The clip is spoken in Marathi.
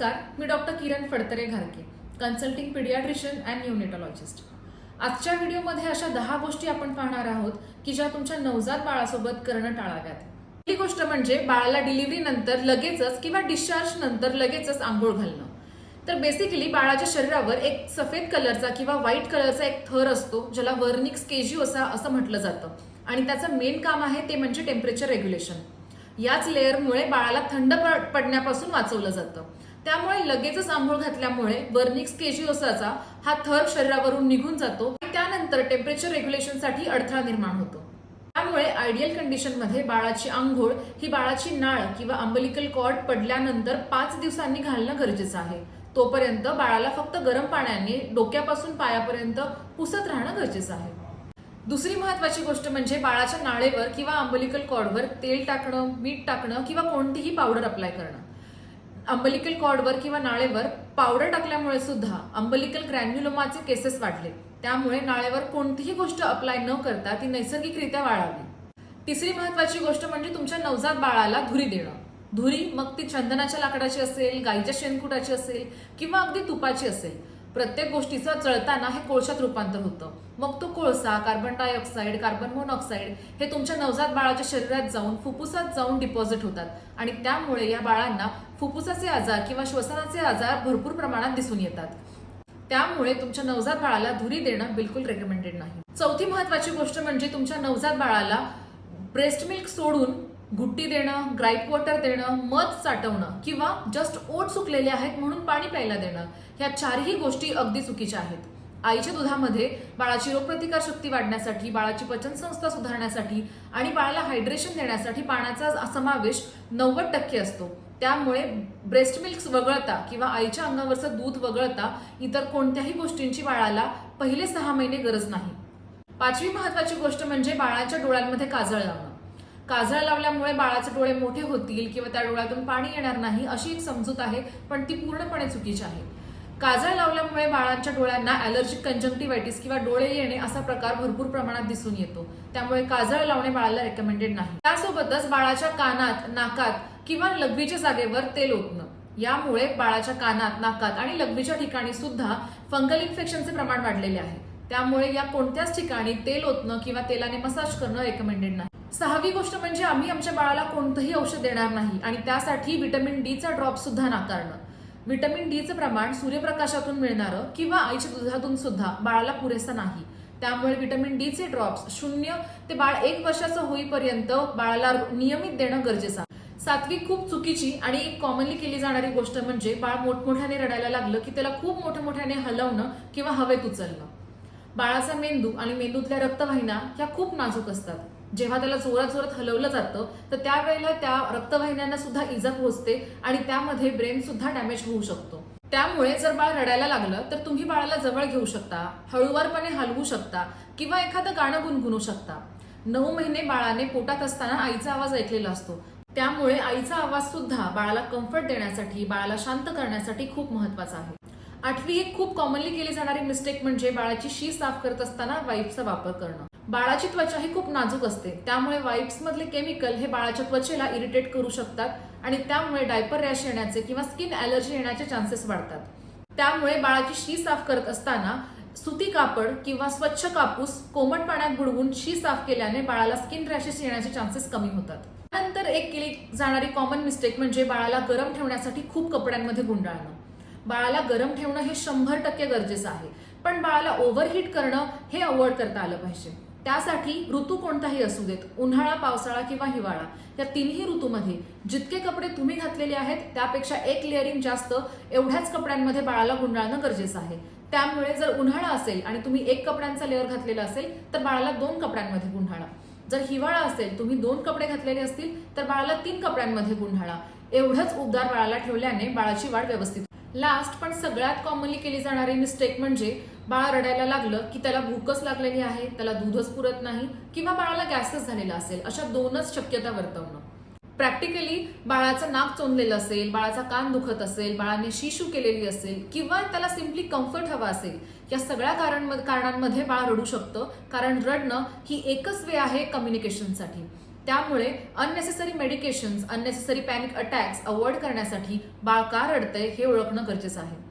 नमस्कार मी doctor Kiran Phadtare Gharke consulting paediatrician and neonatologist. आजच्या व्हिडिओमध्ये अशा दहा गोष्टी आपण पाहणार आहोत की ज्या तुमच्या नवजात बाळासोबत करणं टाळाव्यात. पहिली गोष्ट म्हणजे बाळाला डिलिव्हरी नंतर लगेचच किंवा डिस्चार्ज नंतर लगेचच आंघोळ घालणं. तर बेसिकली बाळाच्या शरीरावर एक सफेद कलरचा किंवा व्हाईट कलरचा एक थर असतो ज्याला वर्निक्स केजिओसा असं म्हटलं जातं. आणि त्याचं मेन काम आहे ते म्हणजे टेम्परेचर रेग्युलेशन याच लेअरमुळे बाळाला थंड पडण्यापासून वाचवलं जातं. त्यामुळे लगेचच आंघोळ घातल्यामुळे बर्निक्स केजिओसाचा हा थर शरीरावरून निघून जातो आणि त्यानंतर टेम्परेचर रेग्युलेशनसाठी अडथळा निर्माण होतो. त्यामुळे आयडियल कंडिशनमध्ये बाळाची आंघोळ ही बाळाची नाळ किंवा अंबलिकल कॉर्ड पडल्यानंतर पाच दिवसांनी घालणं गरजेचं आहे. तोपर्यंत बाळाला फक्त गरम पाण्याने डोक्यापासून पायापर्यंत पुसत राहणं गरजेचं आहे. दुसरी महत्वाची गोष्ट म्हणजे बाळाच्या नाळेवर किंवा आंबलिकल कॉर्डवर तेल टाकणं मीठ टाकणं किंवा कोणतीही पावडर अप्लाय करणं. आंबलिकल कॉर्डवर किंवा नाळेवर पावडर टाकल्यामुळे सुद्धा अंबलिकल ग्रॅन्युलोमाचे केसेस वाढले. त्यामुळे नाळेवर कोणतीही गोष्ट अप्लाय न करता ती नैसर्गिकरित्या वाढावी तिसरी महत्वाची गोष्ट म्हणजे तुमच्या नवजात बाळाला धुरी देणं. धुरी मग ती चंदनाच्या लाकडाची असेल गाईच्या शेणकुटाची असेल किंवा अगदी तुपाची असेल. प्रत्येक गोष्टीचं चळताना हे कोळशात रूपांतर होतं. मग तो कोळसा कार्बन डायऑक्साईड कार्बन मोनॉक्साईड हे तुमच्या नवजात बाळाच्या शरीरात जाऊन फुफ्फुसात जाऊन डिपॉझिट होतात. आणि त्यामुळे या बाळांना फुफ्फुसाचे आजार किंवा श्वसनाचे आजार भरपूर प्रमाणात दिसून येतात. त्यामुळे तुमच्या नवजात बाळाला धुरी देणं बिलकुल रेकमेंडेड नाही. चौथी महत्वाची गोष्ट म्हणजे तुमच्या नवजात बाळाला ब्रेस्ट मिल्क सोडून घुट्टी देणं ग्राईप वॉटर देणं मध साठवणं किंवा जस्ट ओट सुकलेले आहेत म्हणून पाणी प्यायला देणं ह्या चारही गोष्टी अगदी चुकीच्या आहेत. आईच्या दुधामध्ये बाळाची रोगप्रतिकार शक्ती वाढण्यासाठी बाळाची पचनसंस्था सुधारण्यासाठी आणि बाळाला हायड्रेशन देण्यासाठी पाण्याचा समावेश नव्वद टक्के असतो. त्यामुळे ब्रेस्ट मिल्क वगळता किंवा आईच्या अंगावरचं दूध वगळता इतर कोणत्याही गोष्टींची बाळाला पहिले सहा महिने गरज नाही. पाचवी महत्वाची गोष्ट म्हणजे बाळाच्या डोळ्यांमध्ये काजळ लावणं. काजळ लावल्यामुळे बाळाचे डोळे मोठे होतील किंवा त्या डोळ्यातून पाणी येणार नाही अशी एक समजूत आहे पण ती पूर्णपणे चुकीची आहे. काजळ लावल्यामुळे बाळांच्या डोळ्यांना अलर्जिक कंजंक्टिव्हायटिस किंवा डोळे येणे असा प्रकार भरपूर प्रमाणात दिसून येतो. त्यामुळे काजळ लावणे बाळाला रेकमेंडेड नाही. त्यासोबतच बाळाच्या कानात नाकात किंवा लघवीच्या जागेवर तेल ओतणं. यामुळे बाळाच्या कानात नाकात आणि लघवीच्या ठिकाणी सुद्धा फंगल इन्फेक्शनचे प्रमाण वाढलेले आहे. त्यामुळे या कोणत्याच ठिकाणी तेल ओतणं किंवा तेलाने मसाज करणं रेकमेंडेड नाही. सहावी गोष्ट म्हणजे आम्ही आमच्या बाळाला कोणतंही औषध देणार नाही आणि त्यासाठी व्हिटॅमिन डीचा ड्रॉप सुद्धा नाकारणं. व्हिटॅमिन डीचं प्रमाण सूर्यप्रकाशातून मिळणारं किंवा आईच्या दुधातून सुद्धा बाळाला पुरेसं नाही. त्यामुळे व्हिटॅमिन डीचे ड्रॉप्स शून्य ते बाळ एक वर्षाचं होईपर्यंत बाळाला नियमित देणं गरजेचं सातवी खूप चुकीची आणि एक कॉमनली केली जाणारी गोष्ट म्हणजे बाळ मोठमोठ्याने रडायला लागलं की त्याला खूप मोठ्याने हलवणं किंवा हवेत उचलणं. बाळाचा मेंदू आणि मेंदूतल्या रक्तवाहिन्या ह्या खूप नाजूक असतात. जेव्हा त्याला जोरात जोरात हलवलं जातं तर त्यावेळेला त्या रक्तवाहिन्यांना सुद्धा इजा पोहोचते आणि त्यामध्ये ब्रेन सुद्धा डॅमेज होऊ शकतो. त्यामुळे जर बाळ रडायला लागलं तर तुम्ही बाळाला जवळ घेऊ शकता हळूवारपणे हलवू शकता किंवा एखादं गाणं गुणगुणू शकता. नऊ महिने बाळाने पोटात असताना आईचा आवाज ऐकलेला असतो. त्यामुळे आईचा आवाज सुद्धा बाळाला कम्फर्ट देण्यासाठी बाळाला शांत करण्यासाठी खूप महत्त्वाचा आहे. आठवी एक खूप कॉमनली केली जाणारी मिस्टेक म्हणजे बाळाची शी साफ करत असताना वाईपचा वापर करणं. बाळाची त्वचा ही खूप नाजूक असते. त्यामुळे वाईप्समधले केमिकल हे बाळाच्या त्वचेला इरिटेट करू शकतात आणि त्यामुळे डायपर रॅश येण्याचे किंवा स्किन ॲलर्जी येण्याचे चान्सेस वाढतात. त्यामुळे बाळाची शी साफ करत असताना सुती कापड किंवा स्वच्छ कापूस कोमट पाण्यात बुडवून शी साफ केल्याने बाळाला स्किन रॅशेस येण्याचे चान्सेस कमी होतात. त्यानंतर एक केली जाणारी कॉमन मिस्टेक म्हणजे बाळाला गरम ठेवण्यासाठी खूप कपड्यांमध्ये गुंडाळणं. बाळाला गरम ठेवणं हे शंभर टक्के गरजेचं आहे. पण बाळाला ओव्हरहीट करणं हे अवॉइड करता आलं पाहिजे. त्यासाठी ऋतू कोणताही असू देत उन्हाळा पावसाळा किंवा हिवाळा या तिन्ही ऋतूमध्ये जितके कपडे तुम्ही घातलेले आहेत त्यापेक्षा एक लेअरिंग जास्त एवढ्याच कपड्यांमध्ये बाळाला गुंडाळणं गरजेचं आहे. त्यामुळे जर उन्हाळा असेल आणि तुम्ही एक कपड्यांचा लेअर घातलेला असेल तर बाळाला दोन कपड्यांमध्ये गुंडाळा. जर हिवाळा असेल तुम्ही दोन कपडे घातलेले असतील तर बाळाला तीन कपड्यांमध्ये गुंडाळा. एवढंच उबदार बाळाला ठेवल्याने बाळाची वाढ व्यवस्थित लास्ट पण सगळ्यात कॉमनली केली जाणारी मिस्टेक म्हणजे बाळ रडायला लागलं की त्याला भूकच लागलेली आहे त्याला दूधच पुरत नाही किंवा बाळाला गॅसच झालेला असेल अशा दोनच शक्यता वर्तवणं. प्रॅक्टिकली बाळाचं नाक चोंदलेलं असेल बाळाचा कान दुखत असेल बाळाने शिशू केलेली असेल किंवा त्याला सिम्पली कम्फर्ट हवा असेल या सगळ्या कारण कारणांमध्ये बाळ रडू शकतं कारण रडणं ही एकच वे आहे कम्युनिकेशनसाठी त्यामुळे unnecessary medications unnecessary panic attacks avoid करण्यासाठी बाळ का रडतंय हे ओळखणं गरजेचं आहे.